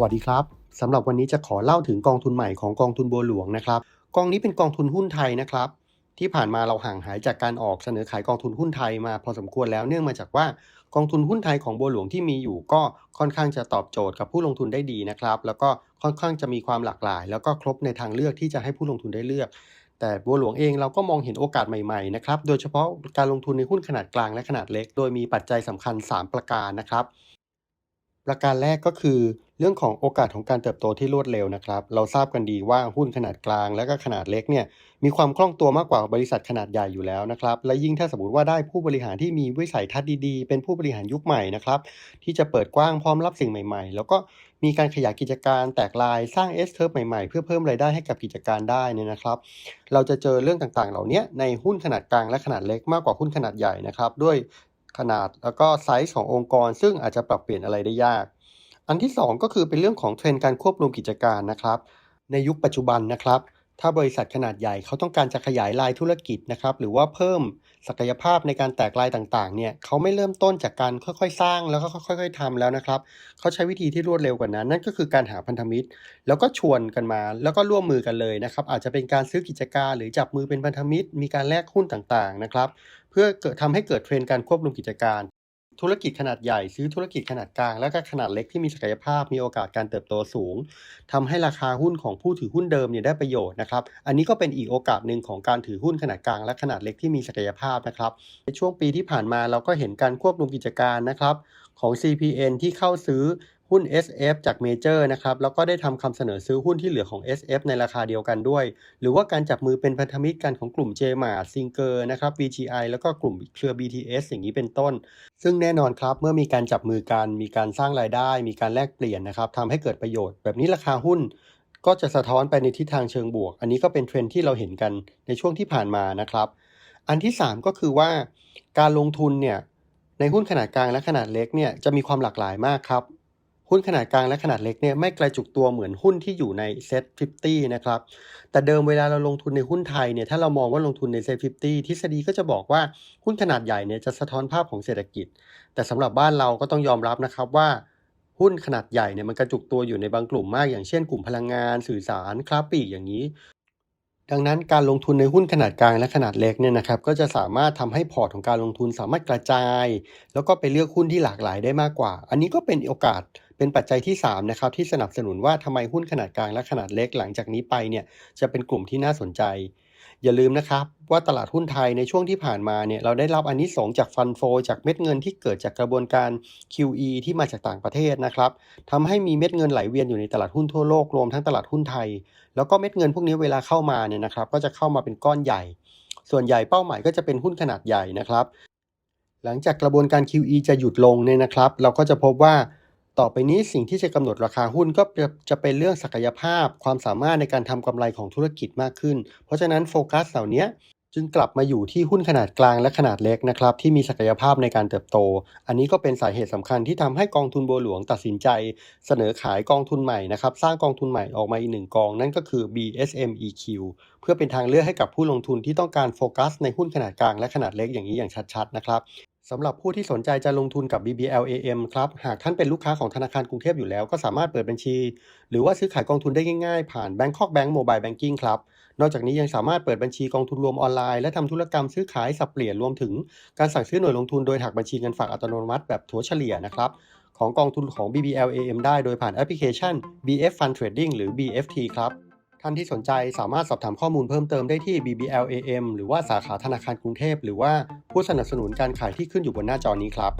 วัสดีครับสำหรับวันนี้จะขอเล่าถึงกองทุนใหม่ของกองทุนบัวหลวงนะครับ กองนี้เป็นกองทุนหุ้นไทยนะครับ ที่ผ่านมาเราห่างหายจากการออกเสนอขายกองทุนหุ้นไทยมาพอสมควรแล้วเนื่องมาจากว่ากองทุนหุ้นไทยของบัวหลวงที่มีอยู่ก็ค่อนข้างจะตอบโจทย์กับผู้ลงทุนได้ดีนะครับ แล้วก็ค่อนข้างจะมีความหลากหลาย แล้วก็ครบในทางเลือกที่จะให้ผู้ลงทุนได้เลือก แต่บัวหลวงเองเราก็มองเห็นโอกาสใหม่ๆนะครับโดยเฉพาะการลงทุนในหุ้นขนาดกลางและขนาดเล็ก โดยมีปัจจัยสำคัญ 3 ประการนะครับ ประการแรกก็คือ เรื่องของโอกาสของการเติบโตที่รวดเร็วนะครับ เราทราบกันดีว่าหุ้นขนาดกลางและก็ขนาดเล็กเนี่ยมีความคล่องตัวมากกว่าบริษัทขนาดใหญ่อยู่แล้วนะครับ และยิ่งถ้าสมมติว่าได้ผู้บริหารที่มีวิสัยทัศน์ดีๆ เป็นผู้บริหารยุคใหม่นะครับ ที่จะเปิดกว้างพร้อมรับสิ่งใหม่ ๆ แล้วก็มีการขยายกิจการแตกลายสร้าง S curve ใหม่ๆ เพื่อเพิ่มรายได้ให้กับกิจการได้เนี่ยนะครับ เราจะเจอเรื่องต่างๆ เหล่านี้ในหุ้นขนาดกลางและขนาดเล็กมากกว่าหุ้นขนาดใหญ่นะครับด้วยขนาดแล้วก็ไซส์ขององค์กร ซึ่งอาจจะปรับเปลี่ยนอะไรได้ยาก อันที่ 2 ก็คือเป็นเรื่องของเทรนด์การควบรวมกิจการนะครับ ในยุคปัจจุบันนะครับ ถ้าบริษัทขนาดใหญ่เขาต้องการจะขยายลายธุรกิจนะครับ หรือว่าเพิ่มศักยภาพในการแตกลายต่างๆ เนี่ยเขาไม่เริ่มต้นจากการค่อยๆ สร้างแล้วก็ค่อย ๆทำแล้วนะครับเขาใช้วิธีที่รวดเร็วกว่านั้น นั่นก็คือการหาพันธมิตร แล้วก็ชวนกันมา แล้วก็ร่วมมือกันเลยนะครับ อาจจะเป็นการซื้อกิจการหรือจับมือเป็นพันธมิตร มีการแลกหุ้นต่างๆ นะครับ เพื่อเกิดทำให้เกิดเทรนด์การควบรวมกิจการ ธุรกิจขนาดใหญ่ซื้อธุรกิจขนาดกลาง และก็ขนาดเล็กที่มีศักยภาพมีโอกาสการเติบโตสูงทำให้ราคาหุ้นของผู้ถือหุ้นเดิมเนี่ยได้ประโยชน์นะครับ อันนี้ก็เป็นอีกโอกาสหนึ่งของการถือหุ้นขนาดกลางและขนาดเล็กที่มีศักยภาพนะครับ ในช่วงปีที่ผ่านมาเราก็เห็นการควบรวมกิจการนะครับของ CPN ที่เข้าซื้อ หุ้น SF จากเมเจอร์นะครับแล้วก็ได้ทำคำเสนอซื้อหุ้นที่เหลือของ SF ในราคาเดียวกันด้วย หรือว่าการจับมือเป็นพันธมิตรกันของกลุ่ม JMart Singer นะครับ VGI แล้วก็กลุ่มเครือ BTS อย่างนี้เป็นต้น ซึ่งแน่นอนครับเมื่อมีการจับมือกัน มีการสร้างรายได้ มีการแลกเปลี่ยนนะครับทำให้เกิดประโยชน์ แบบนี้ราคาหุ้นก็จะสะท้อนไปในทิศทางเชิงบวก อันนี้ก็เป็นเทรนที่เราเห็นกันในช่วงที่ผ่านมานะครับ อันที่ 3 ก็คือว่าการลงทุนเนี่ยในหุ้นขนาดกลางและขนาดเล็กเนี่ยจะมีความหลากหลายมากครับ หุ้นขนาดกลางและขนาดเล็กเนี่ยไม่กระจุกตัวเหมือนหุ้นที่อยู่ในเซ็ต50 นะครับ แต่เดิมเวลาเราลงทุนในหุ้นไทยเนี่ยถ้าเรามองว่าลงทุนในเซ็ต50 ทฤษฎีก็จะบอกว่าหุ้นขนาดใหญ่เนี่ยจะสะท้อนภาพของเศรษฐกิจ แต่สำหรับบ้านเราก็ต้องยอมรับนะครับว่าหุ้นขนาดใหญ่เนี่ยมันกระจุกตัวอยู่ในบางกลุ่มมาก อย่างเช่นกลุ่มพลังงานสื่อสารค้าปีกอย่างนี้ ดังนั้นการลงทุนในหุ้นขนาดกลางและขนาดเล็กเนี่ยนะครับก็จะสามารถทำให้พอร์ตของการลงทุนสามารถกระจาย แล้วก็ไปเลือกหุ้นที่หลากหลายได้มากกว่า อันนี้ก็เป็นโอกาส เป็นปัจจัยที่ 3 นะครับ ที่สนับสนุนว่าทำไมหุ้นขนาดกลางและขนาดเล็กหลังจากนี้ไปเนี่ยจะเป็นกลุ่มที่น่าสนใจ อย่าลืมนะครับว่าตลาดหุ้นไทยในช่วงที่ผ่านมาเนี่ยเราได้รับอันนี้สงจากฟันโฟ จากเม็ดเงินที่เกิดจากกระบวนการ QE ที่มาจากต่างประเทศนะครับทำให้มีเม็ดเงินไหลเวียนอยู่ในตลาดหุ้นทั่วโลกรวมทั้งตลาดหุ้นไทย แล้วก็เม็ดเงินพวกนี้เวลาเข้ามาเนี่ยนะครับก็จะเข้ามาเป็นก้อนใหญ่ ส่วนใหญ่เป้าหมายก็จะเป็นหุ้นขนาดใหญ่นะครับ หลังจากกระบวนการ QE จะหยุดลงเนี่ยนะครับ เราก็จะพบว่า ต่อไปนี้สิ่งที่จะกำหนดราคาหุ้นก็จะเป็นเรื่องศักยภาพ ความสามารถในการทำกำไรของธุรกิจมากขึ้น เพราะฉะนั้นโฟกัสเหล่านี้จึงกลับมาอยู่ที่หุ้นขนาดกลางและขนาดเล็กนะครับที่มีศักยภาพในการเติบโต อันนี้ก็เป็นสาเหตุสำคัญที่ทำให้กองทุนบัวหลวงตัดสินใจ เสนอขายกองทุนใหม่นะครับสร้างกองทุนใหม่ออกมาอีกหนึ่งกอง นั่นก็คือ BSMEQ เพื่อเป็นทางเลือกให้กับผู้ลงทุนที่ต้องการโฟกัสในหุ้นขนาดกลางและขนาดเล็กอย่างนี้อย่างชัดๆนะครับ สำหรับผู้ที่สนใจจะลงทุนกับ BBLAM ครับ หากท่านเป็นลูกค้าของธนาคารกรุงเทพอยู่แล้ว ก็สามารถเปิดบัญชี หรือว่าซื้อขายกองทุนได้ง่ายๆ ผ่าน Bangkok Bank Mobile Banking ครับ นอกจากนี้ยังสามารถเปิดบัญชีกองทุนรวมออนไลน์และทำธุรกรรมซื้อขายสับเปลี่ยนรวมถึง การสั่งซื้อหน่วยลงทุนโดยหักบัญชีเงินฝากอัตโนมัติแบบถัวเฉลี่ยนะครับของกองทุนของ BBLAM ได้โดยผ่านแอปพลิเคชัน BF Fund Trading หรือ BFT ครับ ท่านที่สนใจสามารถสอบถามข้อมูลเพิ่มเติมได้ที่ BBLAM หรือว่าสาขาธนาคารกรุงเทพ หรือว่าผู้สนับสนุนการขายที่ขึ้นอยู่บนหน้าจอนี้ครับ